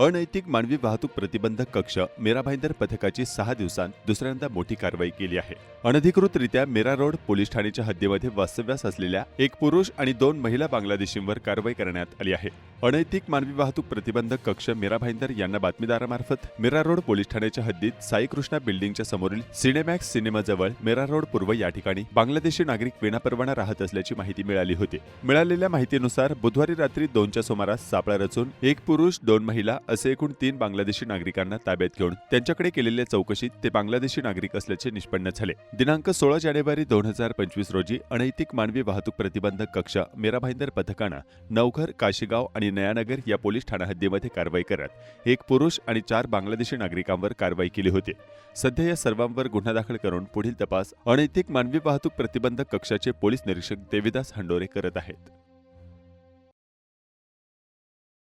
अनैतिक मानवी वाहतूक प्रतिबंधक कक्ष मेरा भाईंदर पथकाची सहा दिवसांत दुसऱ्यांदा मोठी कारवाई केली आहे. अनधिकृतरित्या मेरा रोड पोलीस ठाण्याच्या हद्दीमध्ये वास्तव्यास असलेल्या एक पुरुष आणि दोन महिला बांगलादेशींवर कारवाई करण्यात आली आहे. अनैतिक मानवी वाहतूक प्रतिबंधक कक्ष मीरा भाईंदर यांना बातमीदारामार्फत मेरा रोड पोलीस ठाण्याच्या हद्दीत साई कृष्णा बिल्डिंगच्या समोरील सिनेमॅक्स सिनेमाजवळ मेरा रोड पूर्व या ठिकाणी बांगलादेशी नागरिक विनापरवाना राहत असल्याची माहिती मिळाली होती. मिळालेल्या माहितीनुसार बुधवारी रात्री दोनच्या सुमारास सापळा रचून एक पुरुष दोन महिला असे एकूण तीन बांगलादेशी नागरिकांना ताब्यात घेऊन त्यांच्याकडे केलेल्या चौकशीत ते बांगलादेशी नागरिक असल्याचे निष्पन्न झाले. दिनांक सोळा जानेवारी दोन हजार पंचवीस रोजी अनैतिक मानवी वाहतूक प्रतिबंधक कक्ष मीरा भाईंदर पथकानं नवघर काशीगाव आणि नयानगर या पोलीस ठाणा हद्दीमध्ये कारवाई करत एक पुरुष आणि चार बांगलादेशी नागरिकांवर कारवाई केली होती. सध्या या सर्वांवर गुन्हा दाखल करून पुढील तपास अनैतिक मानवी वाहतूक प्रतिबंधक कक्षाचे पोलीस निरीक्षक देविदास हंडोरे करत आहेत.